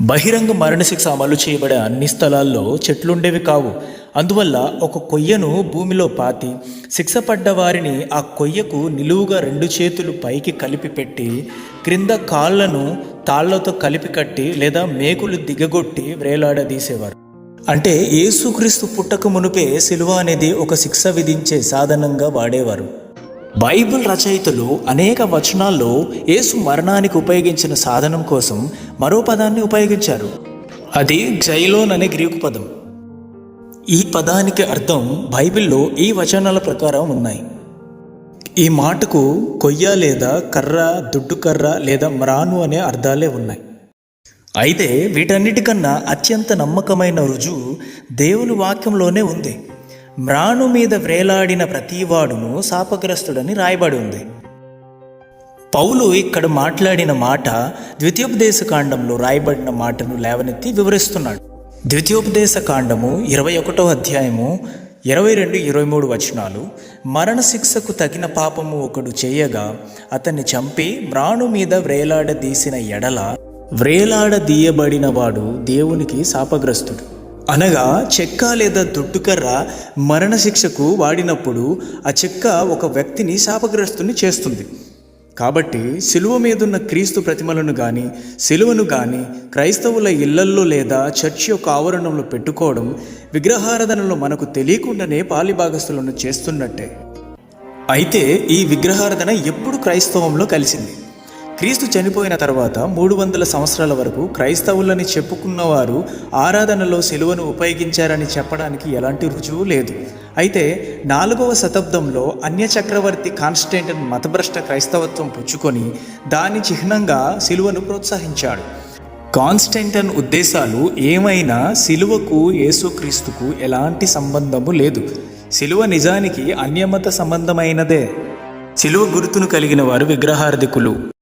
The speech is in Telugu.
బహిరంగ మరణశిక్ష అమలు చేయబడే అన్ని స్థలాల్లో చెట్లుండేవి కావు. అందువల్ల ఒక కొయ్యను భూమిలో పాతి శిక్ష పడ్డ వారిని ఆ కొయ్యకు నిలువుగా రెండు చేతులు పైకి కలిపి పెట్టి క్రింద కాళ్ళను తాళ్ళతో కలిపి కట్టి లేదా మేకులు దిగగొట్టి వ్రేలాడదీసేవారు అంటే యేసుక్రీస్తు పుట్టక మునుపే సిలువ అనేది ఒక శిక్ష విధించే సాధనంగా వాడేవారు. బైబిల్ రచయితలు అనేక వచనాల్లో యేసు మరణానికి ఉపయోగించిన సాధనం కోసం మరో పదాన్ని ఉపయోగించారు. అది జైలోన్ అనే గ్రీకు పదం. ఈ పదానికి అర్థం బైబిల్లో ఈ వచనాల ప్రకారం ఉన్నాయి. ఈ మాటకు కొయ్య లేదా కర్ర దుడ్డు కర్ర లేదా మ్రాను అనే అర్థాలే ఉన్నాయి. అయితే వీటన్నిటికన్నా అత్యంత నమ్మకమైన రుజువు దేవుని వాక్యంలోనే ఉంది. మ్రాను మీద వ్రేలాడిన ప్రతివాడును శాపగ్రస్తుడని రాయబడి ఉంది పౌలు ఇక్కడ మాట్లాడిన మాట ద్వితీయోపదేశ కాండంలో రాయబడిన మాటను లేవనెత్తి వివరిస్తున్నాడు. ద్వితీయోపదేశ కాండము ఇరవై ఒకటో అధ్యాయము ఇరవై రెండు ఇరవై మూడు వచనాలు మరణశిక్షకు తగిన పాపము ఒకడు చేయగా అతన్ని చంపి మ్రాను మీద వ్రేలాడదీసిన ఎడల వ్రేలాడదీయబడిన వాడు దేవునికి శాపగ్రస్తుడు. అనగా చెక్క లేదా దుడ్డుకర్ర మరణశిక్షకు వాడినప్పుడు ఆ చెక్క ఒక వ్యక్తిని శాపగ్రస్తుని చేస్తుంది. కాబట్టి సిలువ మీదున్న క్రీస్తు ప్రతిమలను కానీ సిలువను కానీ క్రైస్తవుల ఇళ్ళల్లో లేదా చర్చి యొక్క ఆవరణంలో పెట్టుకోవడం విగ్రహారాధనలో మనకు తెలియకుండానే పాలిభాగస్తులను చేస్తున్నట్టే. అయితే ఈ విగ్రహారాధన ఎప్పుడు క్రైస్తవంలో కలిసింది? క్రీస్తు చనిపోయిన తర్వాత మూడు వందల సంవత్సరాల వరకు క్రైస్తవులని చెప్పుకున్నవారు ఆరాధనలో సెలువను ఉపయోగించారని చెప్పడానికి ఎలాంటి రుజువు లేదు. అయితే నాలుగవ శతాబ్దంలో అన్య చక్రవర్తి కాన్స్టెంటన్ మతభ్రష్ట క్రైస్తవత్వం పుచ్చుకొని దాని చిహ్నంగా సిలువను ప్రోత్సహించాడు. కాన్స్టెంటన్ ఉద్దేశాలు ఏమైనా సిలువకు యేసుక్రీస్తుకు ఎలాంటి సంబంధము లేదు. సిలువ నిజానికి అన్యమత సంబంధమైనదే. సిలువ గుర్తును కలిగిన వారు విగ్రహార్థికులు